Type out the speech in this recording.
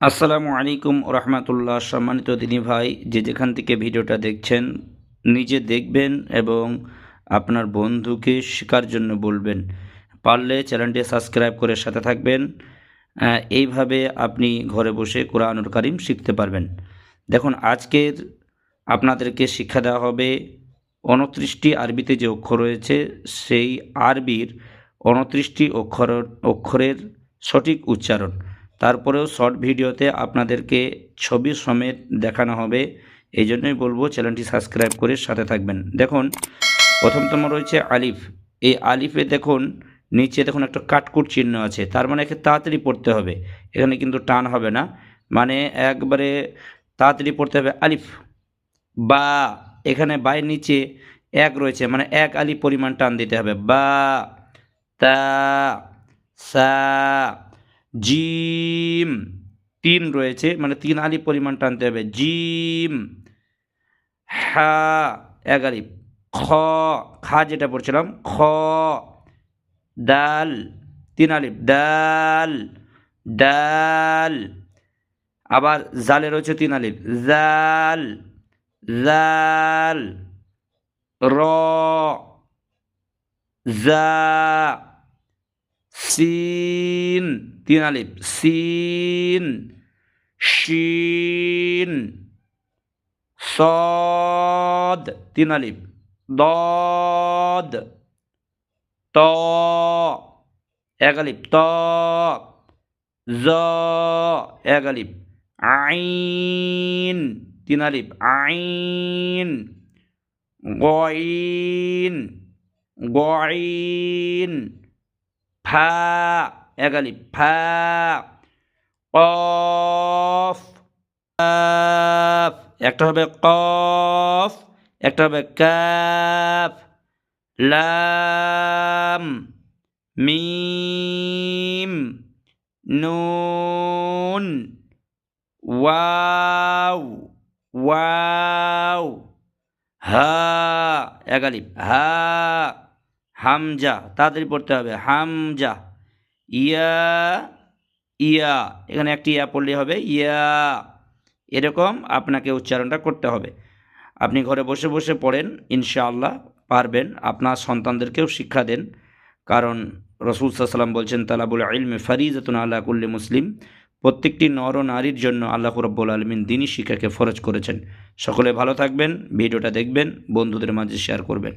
আসসালামু আলাইকুম রহমতুল্লাহ সম্মানিত দিনী ভাই, যে যেখান থেকে ভিডিওটা দেখছেন, নিজে দেখবেন এবং আপনার বন্ধুকে শেখার জন্য বলবেন। পারলে চ্যানেলটি সাবস্ক্রাইব করে সাথে থাকবেন। এইভাবে আপনি ঘরে বসে কোরআনুল কারিম শিখতে পারবেন। দেখুন, আজকের আপনাদেরকে শিক্ষা দেওয়া হবে উনত্রিশটি আরবিতে যে অক্ষর রয়েছে, সেই আরবির উনত্রিশটি অক্ষর অক্ষরের সঠিক উচ্চারণ। তারপরেও শর্ট ভিডিওতে আপনাদেরকে ছবি সমেত দেখানো হবে। এই জন্যই বলব চ্যানেলটি সাবস্ক্রাইব করে সাথে থাকবেন। দেখুন, প্রথমতম রয়েছে আলিফ। এই আলিফে দেখুন, নিচে দেখুন একটা কাটকুট চিহ্ন আছে। তার মানে একে তাড়াতাড়ি পড়তে হবে। এখানে কিন্তু টান হবে না। মানে একবারে তাড়াতাড়ি পড়তে হবে আলিফ। বা এখানে বাইয়ের নিচে এক রয়েছে। মানে এক আলি পরিমাণ টান দিতে হবে। বা, তা, সা জিম। তিন রয়েছে মানে তিন আলিফ পরিমাণ টানতে হবে। জিম। হা এক আলিফ খ, খা যেটা পড়ছিলাম, খ। দাল তিন আলিফ দাল ডাল। আবার জালে রয়েছে তিন আলিফ, জাল জাল, র, জা। সিন, তিন আলিফ, সিন, শিন, সদ, তিন আলিফ, দদ, ত, এক আলিফ, ত, জ, এক আলিফ, আইন, তিন আলিফ, আইন, গইন গইন ফা এক আলিফ ফা, কফ একটা হবে কফ, একটা হবে কাফ, লাম, মিম, নুন, ওয়াও ওয়াও, হা এক আলিফ হা। হামজা, তাড়াতাড়ি পড়তে হবে, হামজা। ইয়া ইয়া, এখানে একটি ইয়া পড়লে হবে, ইয়া। এরকম আপনাকে উচ্চারণটা করতে হবে। আপনি ঘরে বসে বসে পড়েন, ইনশাআল্লাহ, পারবেন, আপনার সন্তানদেরকেও শিক্ষা দেন। কারণ রসুল সাল্লাম বলছেন, তালাবুল ইলমে ফারিজাতুন আল্লাহ কুল্লি মুসলিম। প্রত্যেকটি নর ও নারীর জন্য আল্লাহ রব্বুল আলমিন দিনই শিক্ষাকে ফরজ করেছেন। সকলে ভালো থাকবেন, ভিডিওটা দেখবেন, বন্ধুদের মাঝে শেয়ার করবেন।